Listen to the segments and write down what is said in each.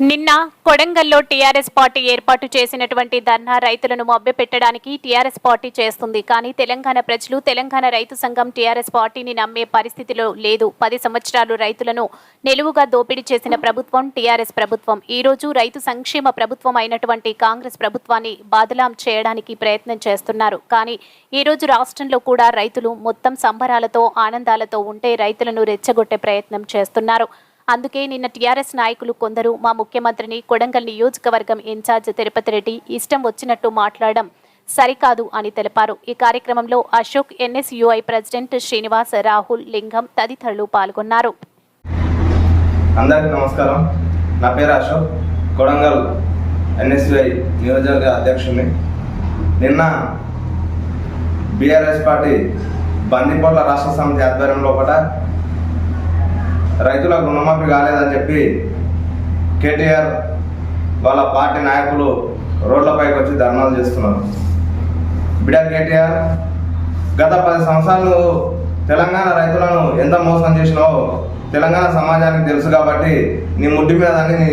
నిన్న కొడంగల్లో TRS party ఏర్పాటు చేసినటువంటి ధర్నా రైతులను మభ్యపెట్టడానికి టీఆర్ఎస్ పార్టీ చేస్తుంది. కానీ తెలంగాణ ప్రజలు తెలంగాణ రైతు సంఘం టీఆర్ఎస్ పార్టీని నమ్మే పరిస్థితిలో లేదు. పది సంవత్సరాలు రైతులను నిలువుగా దోపిడీ చేసిన ప్రభుత్వం టీఆర్ఎస్ ప్రభుత్వం. ఈ రోజు రైతు సంక్షేమ ప్రభుత్వం అయినటువంటి కాంగ్రెస్ ప్రభుత్వాన్ని బాదలాం చేయడానికి ప్రయత్నం చేస్తున్నారు. కానీ ఈ రోజు రాష్ట్రంలో కూడా రైతులు మొత్తం సంబరాలతో ఆనందాలతో ఉంటే రైతులను రెచ్చగొట్టే ప్రయత్నం చేస్తున్నారు. అందుకే నిన్న టీఆర్ఎస్ నాయకులు కొందరు మా ముఖ్యమంత్రిని కొడంగల్ నియోజకవర్గం ఇన్ఛార్జ్ తిరుపతి రెడ్డి ఇష్టం వచ్చినట్టు మాట్లాడడం సరికాదు అని తెలిపారు. ఈ కార్యక్రమంలో అశోక్ ఎన్ఎస్యుఐ ప్రెసిడెంట్ శ్రీనివాస్ రాహుల్ లింగం తదితరులు పాల్గొన్నారు. అందరికీ నమస్కారం. నా పేరు అశోక్. కొడంగల్ ఎన్ఎస్యుఐ నియోజకవర్గ అధ్యక్షుడిని. నిన్న బీఆర్ఎస్ పార్టీ బందిపోట్ల రాష్ట్ర సమితి ఆధ్వర్యం లోపల రైతులకు రుణమాఫీ కాలేదని చెప్పి కేటీఆర్ వాళ్ళ పార్టీ నాయకులు రోడ్లపైకి వచ్చి ధర్నాలు చేస్తున్నారు. బిడా కేటీఆర్ గత పది సంవత్సరాలు తెలంగాణ రైతులను ఎంత మోసం చేసినావో తెలంగాణ సమాజానికి తెలుసు కాబట్టి నీ ముడ్డి మీద దాన్ని నీ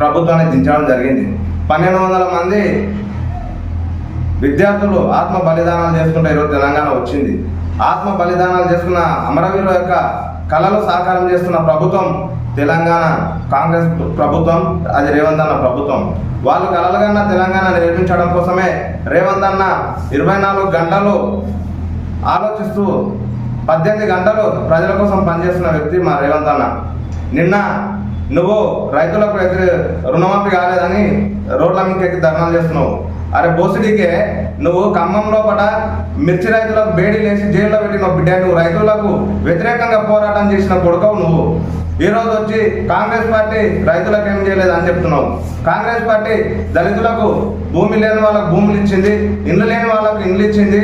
ప్రభుత్వాన్ని దించడం జరిగింది. పన్నెండు వందల మంది విద్యార్థులు ఆత్మ బలిదానాలు చేసుకుంటే ఈరోజు తెలంగాణ వచ్చింది. ఆత్మ బలిదానాలు చేసుకున్న అమరవీరుల యొక్క కళలు సాకారం చేస్తున్న ప్రభుత్వం తెలంగాణ కాంగ్రెస్ ప్రభుత్వం అది రేవంత్ అన్న ప్రభుత్వం. వాళ్ళు కలలుగన్న తెలంగాణ నిర్మించడం కోసమే రేవంత్ అన్న ఇరవై నాలుగు గంటలు ఆలోచిస్తూ పద్దెనిమిది గంటలు ప్రజల కోసం పనిచేస్తున్న వ్యక్తి మా రేవంత్ అన్న. నిన్న నువ్వు రైతులకు రైతు రుణమాఫీ కాలేదని రోడ్ల మీదకి ధర్నాలు చేస్తున్నావు. అరే బోసిడికే నువ్వు ఖమ్మంలో పట మిర్చి రైతులకు బేడీ లేచి జైల్లో పెట్టిన బిడ్డ. నువ్వు రైతులకు వ్యతిరేకంగా పోరాటం చేసిన కొడుకవు నువ్వు. ఈ రోజు వచ్చి కాంగ్రెస్ పార్టీ రైతులకు ఏం చేయలేదు అని చెప్తున్నావు. కాంగ్రెస్ పార్టీ దళితులకు భూమి లేని వాళ్ళకు భూములు ఇచ్చింది ఇల్లు లేని వాళ్ళకు ఇండ్లు ఇచ్చింది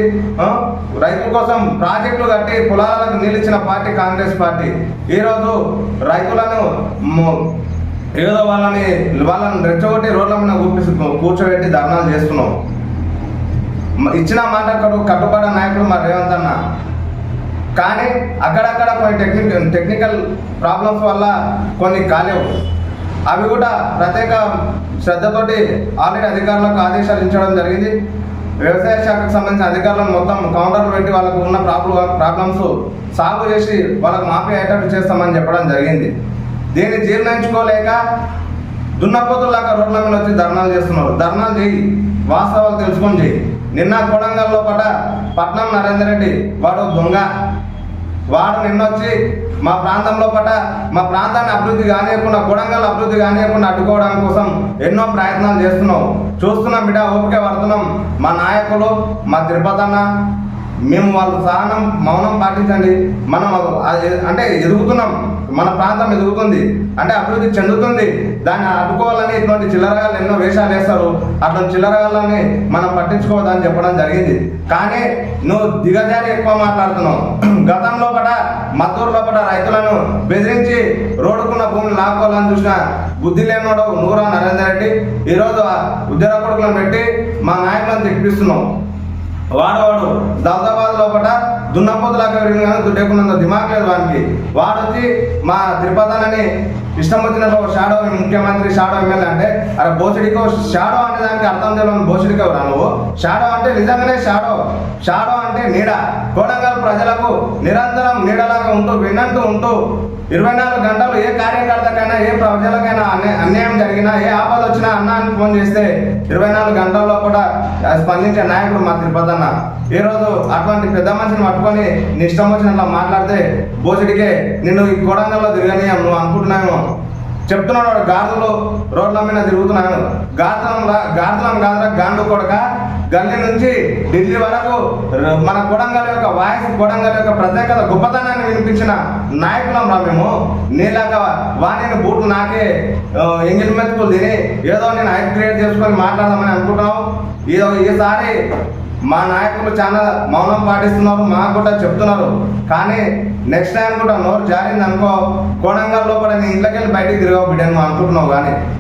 రైతుల కోసం ప్రాజెక్టులు కట్టి పొలాలకు నీళ్ళు ఇచ్చిన పార్టీ కాంగ్రెస్ పార్టీ. ఈరోజు రైతులను ఏదో వాళ్ళని వాళ్ళని రెచ్చగొట్టి రోడ్ల మీద కూర్చోబెట్టి ధర్నాలు చేస్తున్నాం ఇచ్చిన మాట కట్టు- కట్టుబడి నాయకుడు మా రేవంత్ అన్న. కానీ అక్కడక్కడ కొన్ని టెక్నిక్ టెక్నికల్ ప్రాబ్లమ్స్ వల్ల కొన్ని కాలేవు. అవి కూడా ప్రత్యేక శ్రద్ధతోటి ఆల్రెడీ అధికారులకు ఆదేశాలు ఇచ్చడం జరిగింది. వ్యవసాయ శాఖకు సంబంధించిన అధికారులను మొత్తం కౌంటర్లు పెట్టి వాళ్ళకు ఉన్న ప్రాబ్లం ప్రాబ్లమ్స్ సాల్వ్ చేసి వాళ్ళకు మాఫీ అయ్యేటట్టు చేస్తామని చెప్పడం జరిగింది. దీన్ని జీర్ణించుకోలేక దున్నపోతులాగా రోడ్ల మీద వచ్చి ధర్నాలు చేస్తున్నారు. ధర్నాలు చేయి. వాస్తవాలు తెలుసుకొని చేయి. నిన్న కొడంగల్లో పట పట్నం నరేందర్ రెడ్డి వాడు దొంగ. వాడు నిన్నొచ్చి మా ప్రాంతంలో పట మా ప్రాంతాన్ని అభివృద్ధి కానియకుండా కొడంగల్ అభివృద్ధి కానియకుండా అడ్డుకోవడం కోసం ఎన్నో ప్రయత్నాలు చేస్తున్నాం. చూస్తున్నాం బిడ్డ ఓపిక పడుతున్నాం. మా నాయకులు మా తిరుపతన్న మేము వాళ్ళ సహనం మౌనం పాటించండి. మనం అంటే ఎదుగుతున్నాం. మన ప్రాంతం ఎదుగుతుంది. అంటే అభివృద్ధి చెందుతుంది. దాన్ని అడ్డుకోవాలని ఇటువంటి చిల్లరగాళ్ళు ఎన్నో వేషాలు వేస్తారు. అటువంటి చిల్లరగాళ్ళని మనం పట్టించుకోవద్దని చెప్పడం జరిగింది. కానీ నువ్వు దిగజారి ఎక్కువ మాట్లాడుతున్నావు. గతంలో పట మద్దూరులో పట రైతులను బెదిరించి రోడ్డుకున్న భూమిని లాక్కోవాలని చూసిన బుద్ధి లేనివాడు నూరా నరేందర్ రెడ్డి ఈరోజు ఉద్యోగ కొడుకులను పెట్టి మా నాయకులను తెప్పిస్తున్నావు వాడవాడు దౌదాబాద్ లోపల దున్నపోతులాగా విరిగిన కానీ దిమాగ్ లేదు వానికి. వాడు వచ్చి మా తిరుపతిని ఇష్టం వచ్చినట్టు ఒక షాడో ముఖ్యమంత్రి షాడో ఎమ్మెల్యే అంటే అరే బోసిడికో షాడో అనే దానికి అర్థం తెలియని బోసిడికో రా నువ్వు. షాడో అంటే నిజంగానే షాడో షాడో అంటే నీడ. కోడంగల్ ప్రజలకు నిరంతరం నీడలాగా ఉంటూ విన్నంటూ ఉంటూ ఇరవై నాలుగు గంటలు ఏ కార్యకర్తకైనా ఏ ప్రజలకైనా అన్య- అన్యాయం జరిగినా ఏ ఆపద వచ్చినా అన్నాన్ని ఫోన్ చేస్తే ఇరవై నాలుగు గంటల్లో కూడా స్పందించే నాయకుడు మా తిరుపతి అన్న. ఈ రోజు అటువంటి పెద్ద మనిషిని పట్టుకొని నీ ఇష్టం వచ్చినట్లా మాట్లాడితే బోసిడికే నిన్ను ఈ కొడంగల్లో తిరగనీయం నువ్వు అనుకుంటున్నావు చెప్తున్నాడు వాడు గాజులు రోడ్ల మీద తిరుగుతున్నాను గాజులం గాజులం కాదురా గాండు కొడక. గల్లీ నుంచి ఢిల్లీ వరకు మన కొడంగల్ యొక్క వాయిస్ కొడంగల్ యొక్క ప్రత్యేకత గొప్పతనాన్ని వినిపించిన నాయకులం రా మేము. నీలాగా వాణిని బూట్లు నాకే ఆ, ఎంగిల్ మెతుకులు తిని ఏదో నేను హైప్ క్రియేట్ చేసుకొని మాట్లాడదామని అనుకుంటున్నావు. ఈసారి మా నాయకులు చాలా మౌనం పాటిస్తున్నారు మాకు కూడా చెప్తున్నారు. కానీ నెక్స్ట్ టైం కూడా నోరు జారింది అనుకో కోణంగా లోపల నీ ఇంట్లోకి వెళ్ళి బయటికి తిరిగావు బిడ్డను అనుకుంటున్నావు కానీ.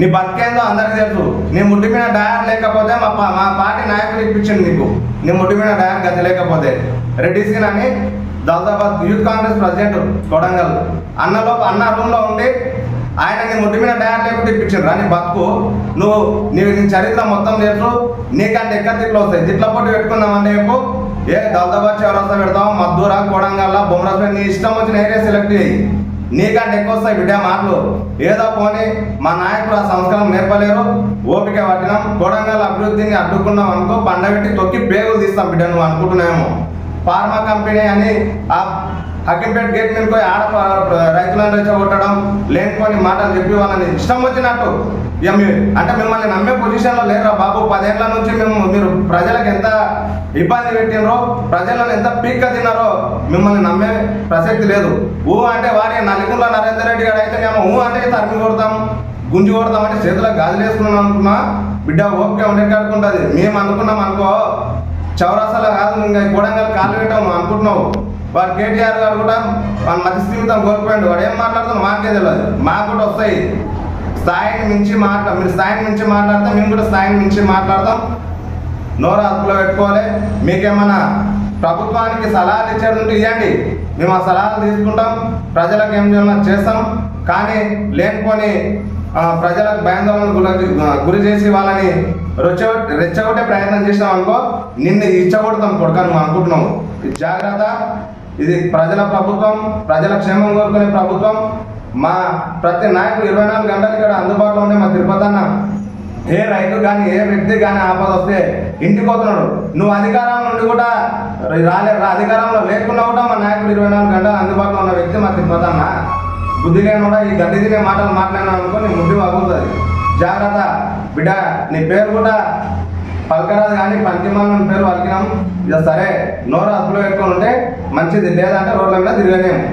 నీ బతికేందో అందరికీ తెలుసు. నీ ముడ్డి మీద డయర్ లేకపోతే మా పా- మా పార్టీ నాయకులు ఇప్పించండి నీకు. నీ ముడ్డి మీద డయర్ గతి లేకపోతే. రెడ్డి సీన్ అని దౌదాబాద్ యూత్ కాంగ్రెస్ ప్రెసిడెంట్ కొడంగల్. అన్నలో అన్న రూమ్లో ఉండి ఆయన నీ ముడ్డి మీద డయార్ లేకుండా ఇప్పించారు నీ బతుకు. నువ్వు నీవు నీ చరిత్ర మొత్తం తెలుసు నీకంటే ఎక్కడ తిట్లు వస్తాయి? తిట్ల పోటీ పెట్టుకుందామంటే చెప్పు. ఏ దౌదాబాద్ చౌరస్తా పెడతాం మద్దూర కోడంగల్ల బొమ్మరాజు నీ ఇష్టం వచ్చిన ఏరియా సెలెక్ట్ చేయి. నీకంటే ఎక్కువ వస్తాయి బిడ్డ మాటలు. ఏదో పోనీ మా నాయకుడు ఆ సంస్కారం నేర్పలేరు. ఓపిక పట్టినాం. కోడంగల్ అభివృద్ధిని అడ్డుకున్నాం అనుకో పండగట్టి తొక్కి పేగులు తీస్తాం బిడ్డ నువ్వు అనుకుంటున్నామో ఫార్మా కంపెనీ అని ఆ హక్కింపేట గేట్ మీద పోయి ఆడ రైతులను రెచ్చగొట్టడం లేనిపోని మాటలు చెప్పి వాళ్ళని ఇష్టం వచ్చినట్టు ఇక మీ అంటే మిమ్మల్ని నమ్మే పొజిషన్లో లేరా బాబు. పదేళ్ళ నుంచి మేము మీరు ప్రజలకు ఎంత ఇబ్బంది పెట్టినరో ప్రజలను ఎంత పీక్క తిన్నారో మిమ్మల్ని నమ్మే ప్రసక్తి లేదు. ఊ అంటే వారి నలుగురులో నరేందర్ రెడ్డి గారు మేము ఊ అంటే తరిమి కొడతాం గుంజి కొడతాం అంటే చేతిలో గాజులు వేసుకున్నాం అనుకున్నా బిడ్డ ఓపిక ఉండే కడుకుంటుంది మేము అనుకున్నాం అనుకో చౌరాసాలో కాదు ఇంకా కూడంగల్ కాళ్ళు పెట్టాము అనుకుంటున్నావు. వాడు కేటీఆర్ గారు కూడా వాళ్ళ మధ్య స్థిమితం కోల్పోయాడు. వాడు ఏం మాట్లాడుతున్నా మాకే తెలియదు మాకు కూడా వస్తాయి. స్థాయిని మించి మాట్లా మీరు స్థాయిని మించి మాట్లాడతాం మేము కూడా స్థాయిని మించి మాట్లాడతాం. నోరు అదుపులో పెట్టుకోవాలి. మీకేమన్నా ప్రభుత్వానికి సలహాలు ఇచ్చేది ఉంటే ఇవ్వండి మేము ఆ సలహాలు తీసుకుంటాం. ప్రజలకు ఏం చేయాలన్నా చేస్తాం. కానీ లేనిపోని ప్రజలకు భయాందోళన గురి గురి చేసి వాళ్ళని రెచ్చ రెచ్చగొట్టే ప్రయత్నం చేసినాం అనుకో నిన్ను ఇచ్చగొడతాం కొడుక నువ్వు అనుకుంటున్నావు జాగ్రత్త. ఇది ప్రజల ప్రభుత్వం ప్రజల క్షేమం కోరుకునే ప్రభుత్వం. మా ప్రతి నాయకుడు ఇరవై నాలుగు గంటలు ఇక్కడ అందుబాటులో ఉండే మా తిరుపతి అన్న. ఏ రైతు కానీ ఏ వ్యక్తి కానీ ఆపద వస్తే ఇంటికి పోతున్నాడు. నువ్వు అధికారం నుండి కూడా రాలే అధికారంలో లేకుండా కూడా మా నాయకుడు ఇరవై నాలుగు గంటలు అందుబాటులో ఉన్న వ్యక్తి మా తిరుపతి అన్న. బుద్ధి లేని కూడా ఈ గడ్డి తినే మాటలు మాట్లాడినా అనుకో నీ ముద్దు అవుతుంది జాగ్రత్త. బిడ్డ నీ పేరు కూడా పలకరాదు కానీ పంకిమాల పేరు పలికినాం ఇక సరే నోరు అదుపులో పెట్టుకుని ఉంటే మంచిది. లేదంటే రోడ్ల మీద తిరగలేము.